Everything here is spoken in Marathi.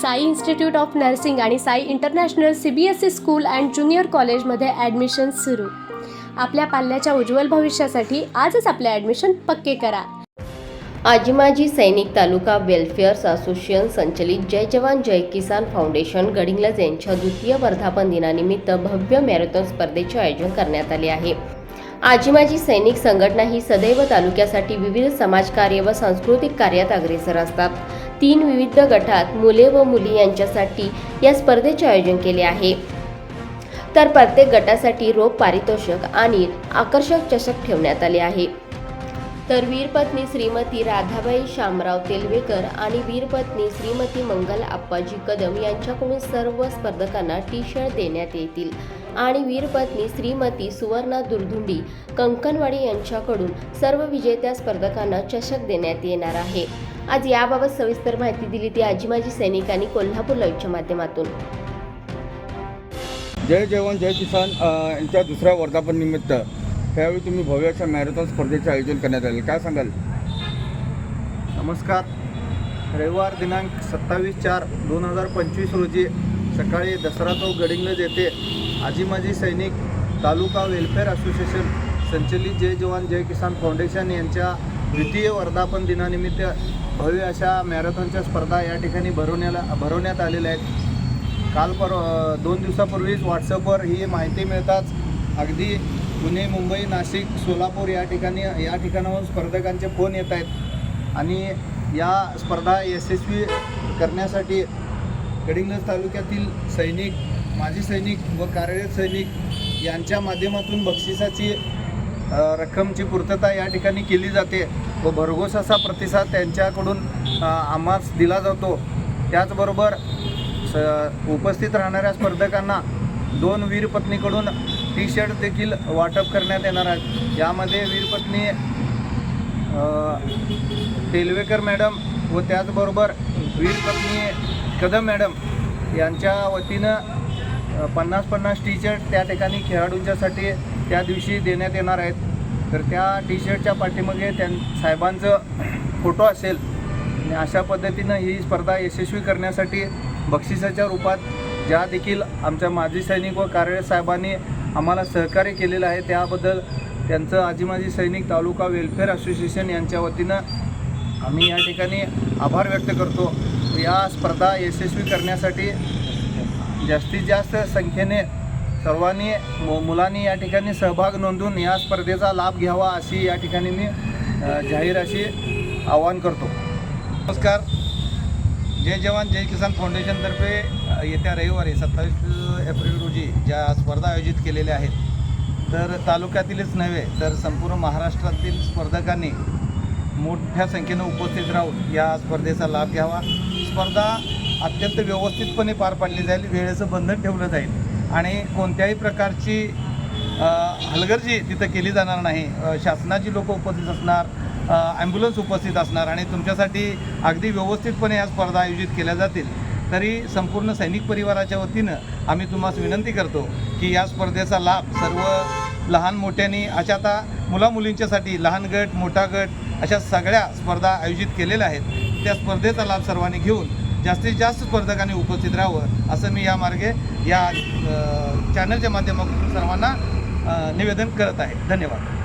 साई इन्स्टिट्यूट ऑफ नर्सिंग आणि Sai international C B S E school and junior कॉलेजमध्ये ॲडमिशन सुरू. आपल्या पाल्याच्या उज्ज्वल भविष्यासाठी आजच आपले ॲडमिशन पक्के करा. आजीमाजी सैनिक तालुका वेलफेअर्स असोसिएशन संचलित जय जवान जय किसान फाउंडेशन गडिंग्लज यांच्या द्वितीय वर्धापन दिनानिमित्त भव्य मॅरेथॉन स्पर्धेचे आयोजन करण्यात आले आहे. आजीमाजी सैनिक संघटना ही सदैव तालुक्यासाठी विविध समाजकार्य व सांस्कृतिक कार्यात अग्रेसर असतात. तीन विविध गटात मुले व मुली यांच्यासाठी या स्पर्धेचे आयोजन केले आहे. तर प्रत्येक गटासाठी रोख पारितोषिक आणि आकर्षक चषक ठेवण्यात आले आहे. तर वीरपत्नी श्रीमती राधाबाई शामराव तेलवेकर आणि वीरपत्नी श्रीमती मंगल आप्पाजी कदम यांच्याकडून सर्व स्पर्धकांना टी शर्ट देण्यात येतील. आणि वीरपत्नी श्रीमती सुवर्णा दुर्धुंडी कंकणवाडी यांच्याकडून सर्व विजेत्या स्पर्धकांना चषक देण्यात येणार आहे. आज याबाबत सविस्तर माहिती दिली ती आजी माजी सैनिकांनी कोल्हापूर लाईव्हच्या माध्यमातून. जय जवान जय किसान. यांच्या दुसऱ्या वर्धापन निमित्त त्यावेळी तुम्ही भव्य अशा मॅरेथॉन स्पर्धेचे आयोजन करण्यात आले. काय सांगाल? नमस्कार. रविवार दिनांक सत्तावीस चार दोन हजार पंचवीस रोजी सकाळी दसरा चौक गडिंगज येथे आजी माजी सैनिक तालुका वेलफेअर असोसिएशन संचलित जय जवान जय किसान फाउंडेशन यांच्या द्वितीय वर्धापन दिनानिमित्त भव्य अशा मॅरेथॉनच्या स्पर्धा या ठिकाणी भरवण्याला भरवण्यात आलेल्या आहेत. काल पर दोन दिवसापूर्वीच व्हॉट्सअपवर ही माहिती मिळताच अगदी पुणे मुंबई नाशिक सोलापूर या ठिकाणी या ठिकाणाहून स्पर्धकांचे फोन येत आहेत. आणि या स्पर्धा यशस्वी करण्यासाठी गडिंग्लज तालुक्यातील सैनिक माजी सैनिक व कार्यरत सैनिक यांच्या माध्यमातून बक्षिसाची रक्कमची पूर्तता या ठिकाणी केली जाते व भरघोस असा प्रतिसाद त्यांच्याकडून आम्हास दिला जातो. त्याचबरोबर स उपस्थित राहणाऱ्या स्पर्धकांना दोन वीरपत्नीकडून टी शर्ट देखील वाटप करण्यात येणार आहेत यामध्ये वीरपत्नी तेलवेकर मॅडम व त्याचबरोबर वीरपत्नी कदम मॅडम यांच्या वतीनं पन्नास पन्नास टी शर्ट त्या ठिकाणी खेळाडूंच्यासाठी त्या दिवशी देण्यात येणार आहेत. तर त्या टी शर्टच्या पाठीमागे त्यां साहेबांचं फोटो असेल. आणि अशा पद्धतीनं ही स्पर्धा यशस्वी करण्यासाठी बक्षिसाच्या रूपात ज्या देखील आमच्या माजी सैनिक व कार्यरत साहेबांनी आम्हाला सहकार्य केलेलं आहे. त्याबद्दल त्यांचं आजीमाजी सैनिक तालुका वेलफेअर असोसिएशन यांच्या वतीनं आम्ही या ठिकाणी आभार व्यक्त करतो. या स्पर्धा यशस्वी करण्यासाठी जास्तीत जास्त संख्येने सर्वांनी मु- मुलांनी या ठिकाणी सहभाग नोंदवून या स्पर्धेचा लाभ घ्यावा अशी या ठिकाणी मी जाहीर अशी आवाहन करतो. नमस्कार. जय जवान जय किसान फाउंडेशनतर्फे येत्या रविवारी सत्तावीस एप्रिल रोजी ज्या स्पर्धा आयोजित केलेल्या आहेत तर तालुक्यातीलच नव्हे तर संपूर्ण महाराष्ट्रातील स्पर्धकांनी मोठ्या संख्येनं उपस्थित राहून या स्पर्धेचा लाभ घ्यावा. स्पर्धा अत्यंत व्यवस्थितपणे पार पाडली जाईल वेळेचं बंधन ठेवलं जाईल आणि कोणत्याही प्रकारची हलगर्जी तिथं केली जाणार नाही. शासनाची लोक उपस्थित असणार ॲम्ब्युलन्स उपस्थित असणार आणि तुमच्यासाठी अगदी व्यवस्थितपणे या स्पर्धा आयोजित केल्या जातील. तरी संपूर्ण सैनिक परिवाराच्या वतीनं आम्ही तुम्हास विनंती करतो की या स्पर्धेचा लाभ सर्व लहान मोठ्यांनी अशा आता मुलामुलींच्यासाठी लहान गट मोठा गट अशा सगळ्या स्पर्धा आयोजित केलेल्या आहेत. त्या स्पर्धेचा लाभ सर्वांनी घेऊन जास्तीत जास्त स्पर्धकांनी उपस्थित राहावं असं मी या मार्गे या चॅनलच्या माध्यमातून सर्वांना निवेदन करत आहे. धन्यवाद.